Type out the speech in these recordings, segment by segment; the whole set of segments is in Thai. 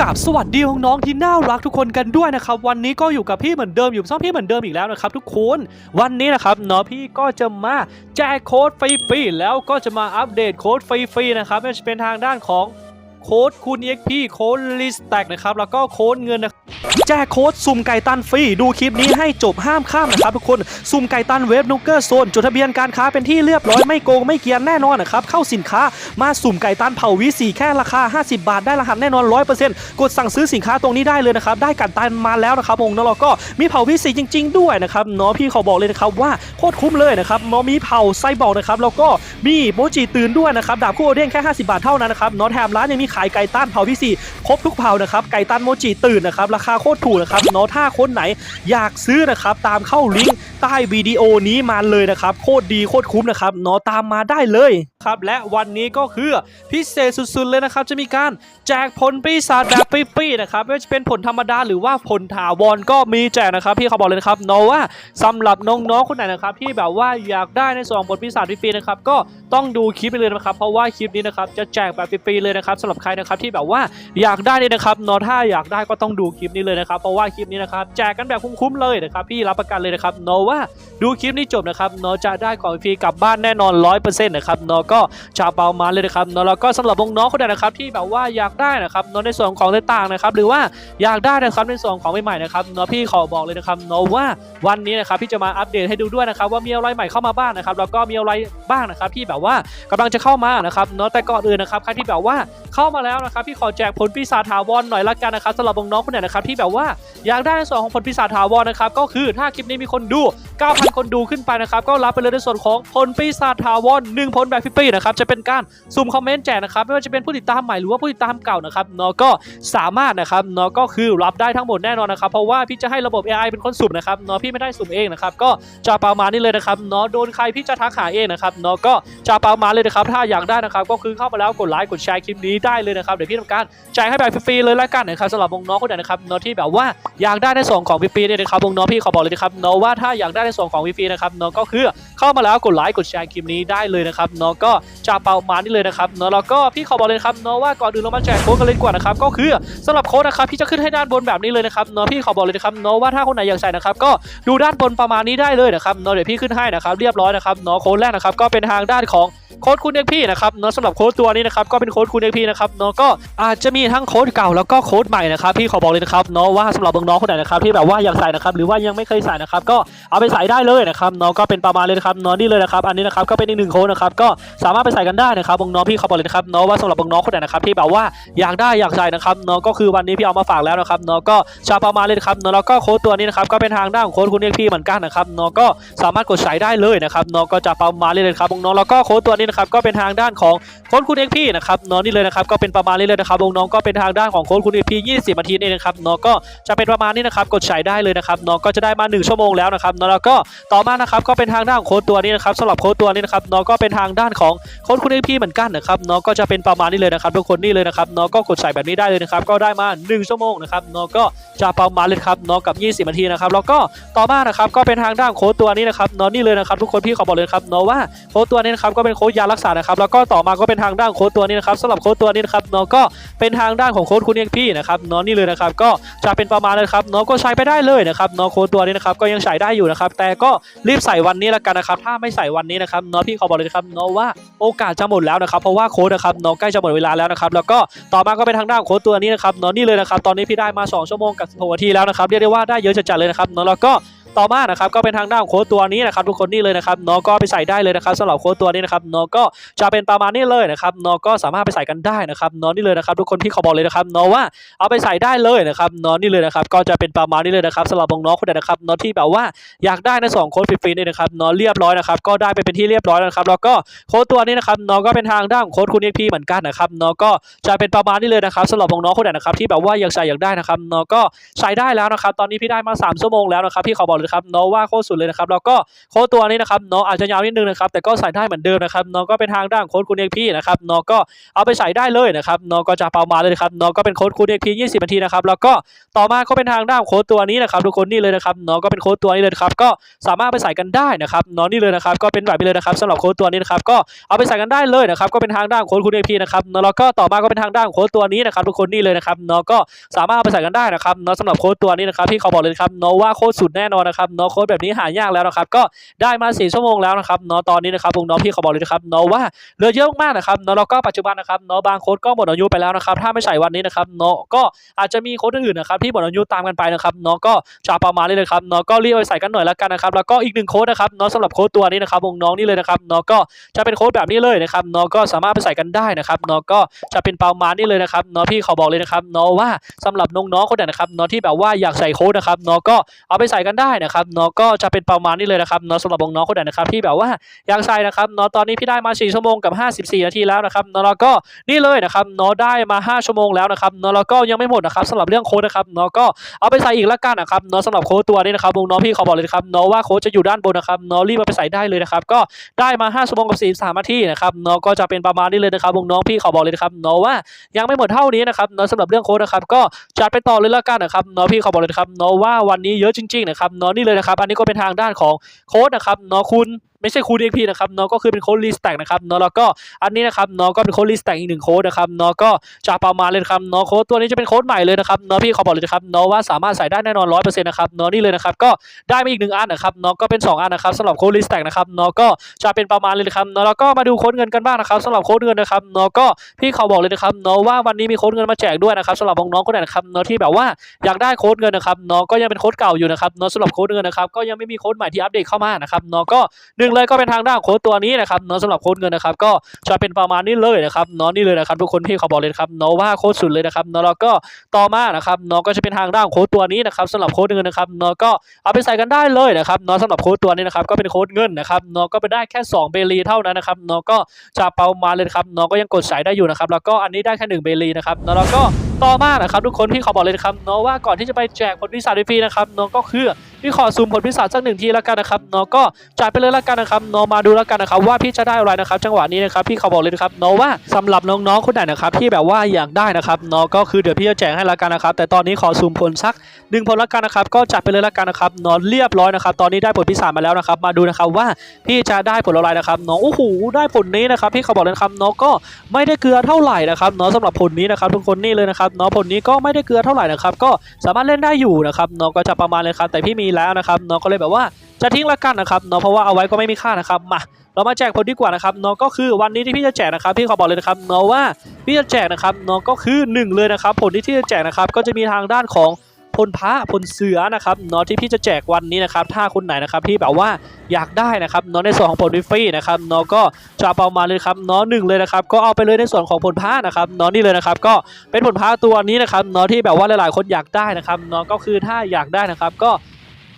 กาบสวัสดีของน้องที่น่ารักทุกคนกันด้วยนะครับวันนี้ก็อยู่กับพี่เหมือนเดิมอยู่ซ่องพี่เหมือนเดิมอีกแล้วนะครับทุกคนวันนี้นะครับเนาะพี่ก็จะมาแจกโค้ดฟรีๆแล้วก็จะมาอัปเดตโค้ดฟรีๆนะครับไม่ว่าจะเป็นทางด้านของโค้ดคูณ EXP โค้ดลิสแตกนะครับแล้วก็โค้ดเงินนะ แจกโค้ดสุ่มไก่ตันฟรีดูคลิปนี้ให้จบห้ามข้ามนะครับทุกคนสุ่มไก่ตันเวฟนูเกอร์โซนจดทะเบียนการค้าเป็นที่เรียบร้อยไม่โกงไม่เกียนแน่นอนนะครับเข้าสินค้ามาสุ่มไก่ตันเผาวิสีแค่ราคา 50 บาทได้รหัสแน่นอน 100%กดสั่งซื้อสินค้าตรงนี้ได้เลยนะครับได้ไก่ตันมาแล้วนะครับผมแล้วเราก็มีเผาวิสีจริง ๆ ด้วยนะครับเนาะพี่เขาบอกเลยนะครับว่าโคตรคุ้มเลยนะครับเนาะมีเผาไส้บอกนะครับแล้วก็มีโมจิตื่นด้วยนะครับดาบคู่โอเด้งแค่ 50 บาทเท่านั้นนะครับเนาะแถมร้านยังมีขายไก่ตันเผาวิสีครบทุกเผานะครับไก่ตันโมจิตื่นนะครับราคาโคตรถูกนะครับเนาะถ้าคนไหนอยากซื้อนะครับตามเข้าลิงก์ใต้วิดีโอนี้มาเลยนะครับ โคตรดีโคตรคุ้มนะครับเนาะตามมาได้เลยครับ และวันนี้ก็คือพิเศษสุดๆเลยนะครับ จะมีการแจกผลปีศาจแบบฟรีๆนะครับไม่ว่าจะเป็นผลธรรมดาหรือว่าผลถาวรก็มีแจกนะครับพี่เขาบอกเลยนะครับเนาะว่าสำหรับน้องๆคนไหนนะครับที่แบบว่าอยากได้ในส่วนของผลปีศาจฟรีๆนะครับก็ต้องดูคลิปไปเลยนะครับเพราะว่าคลิปนี้นะครับจะแจกแบบฟรีๆเลยนะครับสำหรับใครนะครับที่แบบว่าอยากได้เนี่ยนะครับเนาะถ้าอยากได้ก็ต้องดูคลิปนี้เลยนะครับเพราะว่าคลิปนี้นะครับแจกกันแบบคุ้มๆเลยนะครับพี่รับประกันเลยนะครับเนาะว่าดูคลิปนี้จบนะครับเนาะจะได้ของฟรีกลับบ้านแน่นอน 100%นะครับเนาะก็ชาวเปามาเลยนะครับเนาะแล้วก็สำหรับน้องๆคนไหนนะครับที่แบบว่าอยากได้นะครับเนาะในส่วนของต่างๆนะครับหรือว่าอยากได้นะครับในส่วนของใหม่ๆนะครับเนาะพี่ขอบอกเลยนะครับเนาะว่าวันนี้นะครับพี่จะมาอัปเดตให้ดูด้วยนะครับว่ามีอะไรใหม่เข้ามาบ้างนะครับแล้วก็มีอะไรบ้างนะครับที่แบบว่ากำลังจะเข้ามานะครับเนาะแต่ก่อนอื่นนะครับใครที่แบบว่าเข้ามาแล้วนะครับพี่ขอแจกผลปีศาจถาวรหน่อยละกันนะครับสำหรับน้องๆคนไหนนะครับที่แบบว่าอยากได้ในส่วนของผลปีศาจถาวรนะครับก็คือถ้าคลิปนี้มีคนดู9,000 คนดูขึ้นไปนะครับ ก็รับไปเลยในส่วนของผลปีศาจถาวร1ผลแบบฟรีๆนะครับ จะเป็นการสุ่มคอมเมนต์แจกนะครับ ไม่ว่าจะเป็นผู้ติดตามใหม่หรือว่าผู้ติดตามเก่านะครับเนาะก็สามารถนะครับเนาะก็คือรับได้ทั้งหมดแน่นอนนะครับ เพราะว่าพี่จะให้ระบบ AI เป็นคนสุ่มนะครับเนาะพี่ไม่ได้สุ่มเองนะครับ ก็จะประมาณนี้เลยนะครับเนาะโดนใครพี่จะทักหาเองนะครับเนาะก็จะประมาณเลยนะครับ ถ้าอยากได้นะครับ ก็คือเข้ามาแล้วกดไลค์กดแชร์คลิปนี้ได้เลยนะครับเดี๋ยวพี่ทำการแจกให้แบบฟรีๆเลยละกันนะครับสำหรับน้องคนไหนนะครับเนาะที่แบบว่าอยากได้ในส่วนของฟรีๆเนี่ยนะครับน้องพี่ขอบอกเลยนะครับเนาะว่าถ้าอยากได้ในส่วนของวีฟีนะครับเนาะก็คือเข้ามาแล้วกดไลค์กดแชร์คลิปนี้ได้เลยนะครับเนาะก็จะเป่ามานี่เลยนะครับเนาะแล้วก็พี่ขอบอกเลยครับเนาะว่าก่อนอื่นเรามาแจกโค้ดกันเลยดีกว่านะครับก็คือสำหรับโค้ดนะครับพี่จะขึ้นให้ด้านบนแบบนี้เลยนะครับเนาะพี่ขอบอกเลยนะครับเนาะว่าถ้าคนไหนอยากใส่นะครับก็ดูด้านบนประมาณนี้ได้เลยนะครับเนาะเดี๋ยวพี่ขึ้นให้นะครับเรียบร้อยนะครับเนาะโค้ดแรกนะครับก็เป็นทางด้านของโค้ดคุณเอกพี่นะครับเนาะสำหรับโค้ดตัวนี้นะครับก็เป็นโค้ดคุณเอกพี่นะครับเนาะก็อาจจะมีทั้งโค้ดเก่าแล้วก็โค้ดใหม่นะครับพี่ขอบอกเลยนะครับเนาะว่าสำหรับน้องๆคนไหนนะครับที่แบบว่าอยากใส่นะครับหรือว่ายังไม่เคยใส่นะครับก็เอาไปใส่ได้เลยนะครับเนาะก็เป็นประมาณเลยนะครับเนาะนี่เลยนะครับอันนี้นะครับก็เป็นอีกหนึ่งโค้ดนะครับก็สามารถไปใส่กันได้นะครับน้องๆพี่ขอบอกเลยนะครับเนาะว่าสำหรับน้องๆคนไหนนะครับที่แบบว่าอยากได้อยากใส่นะครับเนาะก็คือวันนี้พี่เอามาฝากแล้วนะครับเนาะก็ชาประมาณเลยนะครับเนาะแล้วก็โค้ดตัวนี้นะครับก็เป็นทางด้านของโค้ดคุณเอกพี่เหมือนกันนะครับเนาะก็สามารถกดใส่ได้เลยนะครับเนาะก็จะประมาณเลยนะครับน้องๆแล้วก็โค้ดตัวนี้นะครับก็เป็นทางด้านของโค้ดคุณเอกพี่นะครับเนาะนี่เลยนะครับก็เป็นประมาณนี้เลยนะครับน้องก็เป็นทางด้านของโค้ดคุณเอกพี่20นาทีนี่นะครับเนาะก็จะเป็นประมาณนี้นะครับกดใส่ได้เลยนะครับเนาะก็จะได้มา 1 ชั่วโมงแล้วนะครับเนาะแล้วก็ต่อมานะครับก็เป็นทางด้านของโค้ดตัวนี้นะครับสำหรับโค้ดตัวนี้นะครับเนาะก็เป็นทางด้านของโค้ดคุณเอกพี่เหมือนกันนะครับเนาะก็จะเป็นประมาณนี้เลยนะครับทุกคนนี่เลยนะครับเนาะก็กดใส่แบบนี้ได้เลยนะครับก็ได้มา 1 ชั่วโมงนะครับเนาะก็จะประมาณเลยครับเนาะกับ 20นาทีนะครับแล้วก็ต่อมานะครับก็เป็นทางด้านโค้ดตัวนี้นะครับเนาะนี่เลยนะครับทุกคนพี่ขอบอกเลยครับเนาะว่าโค้ดตัวนี้นะครับก็เป็นโค้ดยารักษานะครับแล้วก็ต่อมาก็เป็นทางด้านโค้ดตัวนี้นะครับสำหรับโค้ดตัวนี้นะครับเนาะก็เป็นทางด้านของโค้ดคุณเอกพี่นะครับเนาะนี่เลยนะครับก็จะเป็นประมาณเลยครับเนาะก็ใช้ไปได้เลยนะครับเนาะโค้ดตัวนี้นะครับก็ยังใช้ได้อยู่นะครับแต่ก็รีบใส่วันนี้ละกันนะครับถ้าไม่ใส่วันนี้นะครับเนาะพี่ขอบอกเลยครับเนาะว่าโอกาสจะหมดแล้วนะครับเพราะว่าโค้ดนะครับเนาะใกล้จะหมดเวลาแล้วนะครับแล้วก็ต่อมาก็เป็นทางด้านโค้ดตัวนี้นะครับเนาะนี่เลยนะครับตอนนี้พี่ได้มา 2 ชั่วโมงกับ16นาทีแล้วนะครับเรียกได้ว่าได้เยอะจัดๆเลยนะครับเนาะแล้วก็ ต่อมานะครับก็เป็นทางด้านโค้ดตัวนี้นะครับทุกคนนี่เลยนะครับนาะก็ไปใส่ได้เลยนะครับสำหรับโค้ดตัวนี้นะครับนาะก็จะเป็นประมาณนี้เลยนะครับนาะก็สามารถไปใส่กันได้นะครับนาะนี่เลยนะครับทุกคนพี่ขอบอกเลยนะครับนาะว่าเอาไปใส่ได้เลยนะครับนาะนี่เลยนะครับก็จะเป็นประมาณนี้เลยนะครับสำหรับน้องคนไหนนะครับนาะที่แบบว่าอยากได้ในสองโค้ดฟรีๆนี่นะครับนาะเรียบร้อยนะครับก็ได้ไปเป็นที่เรียบร้อยแล้วนะครับแล้วก็โค้ดตัวนี้นะครับนาะก็เป็นทางด้านของโค้ดคุณเอกพีเหมือนกันนะครับนาะก็จะเป็นประมาณนี้เลยนะครับสำหรับน้องคนไหนะครับที่แบบว่าอยากใส่อยากได้นะครับนาะก็ใส่ได้แล้วนะครับตอนนี้พี่ได้มา3ชั่วโมงแล้วนะครับพี่ขอบอกเลยนะครับเนาะว่าโคตรสุดเลยนะครับแล้วก็โค้ดตัวนี้นะครับเนาะอาจจะยาวนิดนึงนะครับแต่ก็ใส่ได้เหมือนเดิมนะครับเนาะก็เป็นทางด้านโค้ดคุณเอกพี่นะครับเนาะก็เอาไปใส่ได้เลยนะครับเนาะก็จะเปามาเลยครับเนาะก็เป็นโค้ดคุณเอกพี่20นาทีนะครับแล้วก็ต่อมาก็เป็นทางด้านโค้ดตัวนี้นะครับทุกคนนี่เลยนะครับเนาะก็เป็นโค้ดตัวนี้เลยครับก็สามารถไปใส่กันได้นะครับเนาะนี่เลยนะครับก็เป็นแบบนี้เลยนะครับสำหรับโค้ดตัวนี้นะครับก็เอาไปใส่กันได้เลยนะครับก็เป็นทางด้านโค้ดคุณเอกพี่นะครับแล้วก็ต่อมาก็เป็นทางด้านโค้ดตัวนี้นะครับทุกคนนี่เลยนะครับเนาะก็สามารถเอาไปใส่กันได้นะครับเนาะสำหรับโค้ดตัวนี้นะครับพี่เขาบอกเลยครับเนาะว่าโค้ดสุดแน่นอนนะครับเนาะโค้ดแบบนี้หายากแล้วนะครับก็ได้มา 4 ชั่วโมงแล้วนะครับเนาะตอนนี้นะครับวงน้องพี่เขาบอกเลยนะครับเนาะว่าเหลือเยอะมากนะครับเนาะแล้วก็ปัจจุบันนะครับเนาะบางโค้ดก็หมดอายุไปแล้วนะครับถ้าไม่ใส่วันนี้นะครับเนาะก็อาจจะมีโค้ดอื่นๆนะครับที่หมดอายุตามกันไปนะครับเนาะก็จะประมาณนี้เลยครับเนาะก็รีบไปใส่กันหน่อยละกันนะครับแล้วก็อีกหนึ่งโค้ดนะครับเนาะสำหรับโค้ดตัวนี้นะครับวงน้องนี่เลยนะครับเนาะก็จะเป็นโค้ดแบบนี้เลยนะครับเนาะก็สามารถไปใส่กันได้นะครับเนาะก็จะเป็นประมาณนี้เลยนะครับเนาะพี่เขาบอกเลยนะครับเนาะว่าสำหรับน้องๆคนไหนนะครับเนาะที่แบบว่าอยากใส่โค้ดนะครับเนาะก็เอาไปใส่กันได้นะครับเนาะก็จะเป็นประมาณนี้เลยนะครับเนาะสำหรับน้องคนไหนนะครับที่แบบว่าอยากใส่นะครับเนาะตอนนี้พี่ได้มา 4 ชั่วโมงกับ 54 นาทีแล้วนะครับเนาะแล้วก็นี่เลยนะครับเนาะได้มา 5 ชั่วโมงแล้วนะครับเนาะแล้วก็ยังไม่หมดนะครับสำหรับเรื่องโค้ดนะครับเนาะก็เอาไปใส่อีกละกันนะครับเนาะสำหรับโค้ดตัวนี้นะครับน้องพี่ขาบอกเลยนะครับเนาะว่าโค้ดจะอยู่ด้านบนนะครับเนาะรีบเอาไปใส่ได้เลยนะครับก็ได้มา 5 ชั่วโมงกับ43นาทีนะครับเนาะก็จะเป็นประมาณนี้เลยนะครับน้องพี่ขาบอกเลยนะครับเนาะว่ายังไม่หมดเท่านี้นะครับเนาะสำหรับเรื่องโค้ดนะครับก็จัดไปต่อเลยละกันนะครับเนาะพี่ขาบอกเลยนะครับเนาะว่าวันนี้เยอะจริงๆนะครับเนาะนี่เลยนะครับ อันนี้ก็เป็นทางด้านของโค้ดนะครับเนาะคุณ ไม่ใช่คูณ XP นะครับเนาะก็คือเป็นโค้ดลิสแต็กนะครับเนาะแล้วก็อันนี้นะครับเนาะก็เป็นโค้ดลิสแต็กอีกหนึ่งโค้ดนะครับเนาะก็จะประมาณเลยครับเนาะโค้ดตัวนี้จะเป็นโค้ดใหม่เลยนะครับเนาะพี่ขาบอกเลยนะครับเนาะว่าสามารถใส่ได้แน่นอนร้อยเปอร์เซ็นต์นะครับเนาะนี่เลยนะครับก็ได้มาอีกหนึ่งอันนะครับเนาะก็เป็นสองอันนะครับสำหรับโค้ดลิสแต็กนะครับเนาะก็จะเป็นประมาณเลยนะครับเนาะแล้วก็มาดูโค้ดเงินกันบ้างนะครับสำหรับโค้ดเงินนะครับเนาะก็พี่ขาบอกเลยนะครับเนาะว่าวันนี้มีโค้ดเงินมาแจกด้วยนะครับสำหรับน้องๆคนไหนนะครับเนาะที่แบบว่าอยากได้โค้ดเงินนะครับเนาะก็ยังเป็นโค้ดเก่าอยู่นะครับเนาะสำหรับโค้ดเงินนะครับก็ยังไม่มีโค้ดใหม่ที่อัปเดตเข้ามานะครับเนาะก็หนึ่งเลยก็เป็นทางด้านโค้ดตัวนี้นะครับเนาะสำหรับโค้ดเงินนะครับก็จะเป็นประมาณนี้เลยนะครับเนาะนี่เลยนะครับทุกคนพี่เขาบอกเลยครับเนาะว่าโค้ดสุดเลยนะครับเนาะแล้วก็ต่อมานะครับเนาะก็จะเป็นทางด้านโค้ดตัวนี้นะครับสำหรับโค้ดเงินนะครับเนาะก็เอาไปใส่กันได้เลยนะครับเนาะสำหรับโค้ดตัวนี้นะครับก็เป็นโค้ดเงินนะครับเนาะก็ไปได้แค่ 2 เบลีเท่านั้นนะครับเนาะก็จะประมาณเลยครับเนาะก็ยังกดใส่ได้อยู่นะครับแล้วก็อันนี้ได้แค่1เบลีนะครับเนาะแล้วก็ ต่อมานะครับทุกคนพี่ขาบอกเลยนะครับเนาะว่าก่อนที่จะไปแจกผลพิศาจฟรีนะครับเนาะก็คือพี่ขอซูมผลพิศาจสักหนึ่งทีแล้วกันนะครับเนาะก็จ่ายไปเลยแล้วกันนะครับเนาะมาดูแล้วกันนะครับว่าพี่จะได้อะไรนะครับ จังหวะนี้นะครับพี่เขาบอกเลยนะครับเนาะว่าสำหรับน้องๆคนไหนนะครับที่แบบว่าอยากได้นะครับเนาะก็คือเดี๋ยวพี่จะแจกให้แล้วกันนะครับแต่ตอนนี้ขอซูมผลสักหนึ่งผลแล้วกันนะครับก็จัดไปเลยแล้วกันนะครับเนาะเรียบร้อยนะครับตอนนี้ได้ผลพิศาจมาแล้วนะครับมาดูนะครับว่าพี่จะได้ผลอะไรนะครับเนาะโอ้โหได้ผลนี้นะครับพี่ขาบอกเลยนะครับเนาะก็ไม่ได้เกลือเท่าไหร่นะครับเนาะสำหรับผลนี้นะครับทุกคนนี่เลยนะครับเนาะผลนี้ก็ไม่ได้เกลือเท่าไหร่นะครับก็สามารถเล่นได้อยู่นะครับเนาะก็จะประมาณเลยครับแต่พี่มีแล้วนะครับเนาะก็เลยแบบว่าจะทิ้งละกันนะครับเนาะเพราะว่าเอาไว้ก็ไม่มีค่านะครับมาเรามาแจกผลดีกว่านะครับเนาะก็คือวันนี้ที่พี่จะแจกนะครับพี่ขอบอกเลยนะครับเนาะว่าพี่จะแจกนะครับเนาะก็คือหนึ่งเลยนะครับผลที่ที่จะแจกนะครับก็จะมีทางด้านของ พลพระพลเสือนะครับเนาะที่พี่จะแจกวันนี้นะครับถ้าคนไหนนะครับที่แบบว่าอยากได้นะครับเนาะในส่วนของผลฟรีนะครับเนาะก็จะเอามาเลยครับเนาะหนึ่งเลยนะครับก็เอาไปเลยในส่วนของผลพระนะครับเนาะนี่เลยนะครับก็เป็นผลพระตัวนี้นะครับเนาะที่แบบว่าหลายๆ คนอยากได้นะครับเนาะก็คือถ้าอยากได้นะครับก็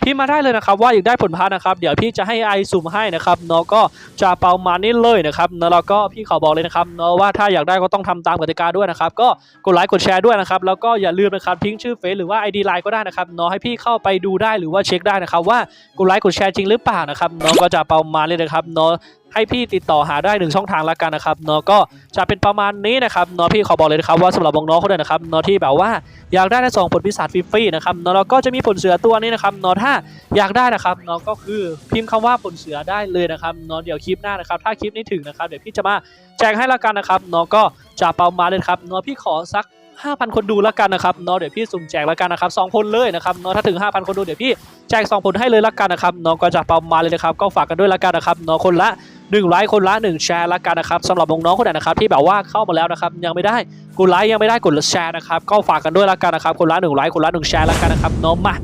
พี่มาได้เลยนะครับว่าอยากได้ผลพัดนะครับเดี๋ยวพี่จะให้ไอสุ่มให้นะครับเนาะก็จะเปามานี่เลยนะครับเนาะแล้วก็พี่ขอบอกเลยนะครับเนาะว่าถ้าอยากได้ก็ต้องทำตามกติกาด้วยนะครับก็กดไลค์กดแชร์ด้วยนะครับแล้วก็อย่าลืมนะครับทิ้งชื่อเฟซหรือว่า ID ไลน์ก็ได้นะครับเนาะให้พี่เข้าไปดูได้หรือว่าเช็คได้นะครับว่ากดไลค์กดแชร์จริงหรือเปล่านะครับเนาะก็จะเปามาเลยนะครับเนาะ ให้พี่ติดต่อหาได้หนึ่งช่องทางละกันนะครับเนาะก็จะเป็นประมาณนี้นะครับเนาะพี่ขอบอกเลยนะครับว่าสำหรับน้องๆคนนั้นนะครับเนาะที่แบบว่าอยากได้ในสองผลพิศาจฟรีๆนะครับเนาะแล้วก็จะมีผลเสือตัวนี้นะครับเนาะถ้าอยากได้นะครับเนาะก็คือพิมพ์คำว่าผลเสือได้เลยนะครับเนาะเดี๋ยวคลิปหน้านะครับ ถ้าคลิปนี้ถึงนะครับเดี๋ยวพี่จะมาแจกให้ละกันนะครับเนาะก็จะเปามาเลยครับเนาะพี่ขอสัก 5,000 คนดูแล้วกันนะครับเนาะเดี๋ยวพี่สุ่มแจกแล้วกันนะครับสองผลเลยนะครับเนาะถ้าถึง 5,000 คนดูเดี๋ยวพี่แจกสองผลให้เลยละกันนะครับเนาะก็จะเปามาเลยนะครับก็ฝากกันด้วยละกันนะครับเนาะคนละหนึ่งไลค์คนละหนึ่งแชร์ละกันนะครับสำหรับน้องๆคนไหนนะครับที่แบบว่าเข้ามาแล้วนะครับยังไม่ได้กดไลค์ยังไม่ได้กดแชร์นะครับก็ฝากกันด้วยละกันนะครับคนละหนึ่งไลค์คนละหนึ่งแชร์ละกันนะครับเนาะมา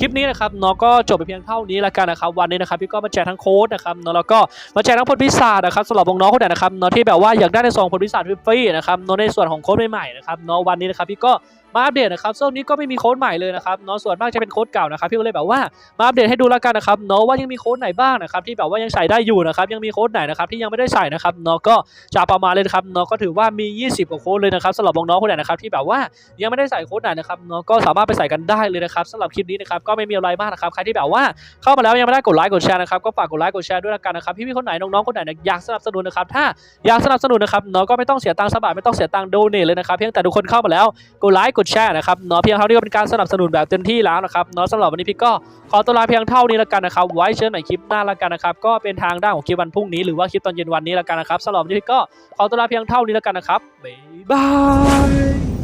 คลิปนี้นะครับเนาะก็จบไปเพียงเท่านี้ละกันนะครับวันนี้นะครับพี่ก็มาแจกทั้งโค้ดนะครับเนาะแล้วก็มาแจกทั้งผลพิศาจนะครับสำหรับน้องคนไหนนะครับเนาะที่แบบว่าอยากได้ในซองผลพิศาจฟรีๆนะครับเนาะในส่วนของโค้ดใหม่ๆนะครับเนาะวันนี้นะครับพี่ก็ มาอัปเดตนะครับช่วงนี้ก็ไม่มีโค้ดใหม่เลยนะครับเนาะส่วนมากจะเป็นโค้ดเก่านะครับพี่ก็เลยแบบว่ามาอัปเดตให้ดูแล้วกันนะครับเนาะว่ายังมีโค้ดไหนบ้างนะครับที่แบบว่ายังใส่ได้อยู่นะครับยังมีโค้ดไหนนะครับที่ยังไม่ได้ใส่นะครับเนาะก็จะประมาณเลยนะครับเนาะก็ถือว่ามี 20 กว่าโค้ดเลยนะครับสำหรับน้องๆคนไหนนะครับที่แบบว่ายังไม่ได้ใส่โค้ดไหนนะครับเนาะก็สามารถไปใส่กันได้เลยนะครับสำหรับคลิปนี้นะครับก็ไม่มีอะไรมากนะครับใครที่แบบว่าเข้ามาแล้วยังไม่ได้กดไลค์กดแชร์นะครับก็ฝากกดไลค์กดแชร์ด้วยละกันนะครับพี่ๆคนไหนน้องๆคนไหนอยากสนับสนุนนะครับถ้าอยากสนับสนุนนะครับเนาะก็ไม่ต้องเสียตังค์สบาทไม่ต้องเสียตังค์โดเนทเลยนะครับเพียงแต่ทุกคนเข้ามาแล้วกดไลค์กดแชร์นะครับเนาะเพียงเท่านี้ก็เป็นการสนับสนุนแบบเต็มที่แล้วนะครับเนาะสำหรับวันนี้พี่ก็ขอตัวลาเพียงเท่านี้แล้วกันนะครับ ไว้เชิญใหม่คลิปหน้าแล้วกันนะครับ ก็เป็นทางด้านของคลิปวันพรุ่งนี้หรือว่าคลิปตอนเย็นวันนี้แล้วกันนะครับสำหรับวันนี้พี่ก็ขอตัวลาเพียงเท่านี้แล้วกันนะครับบ๊ายบาย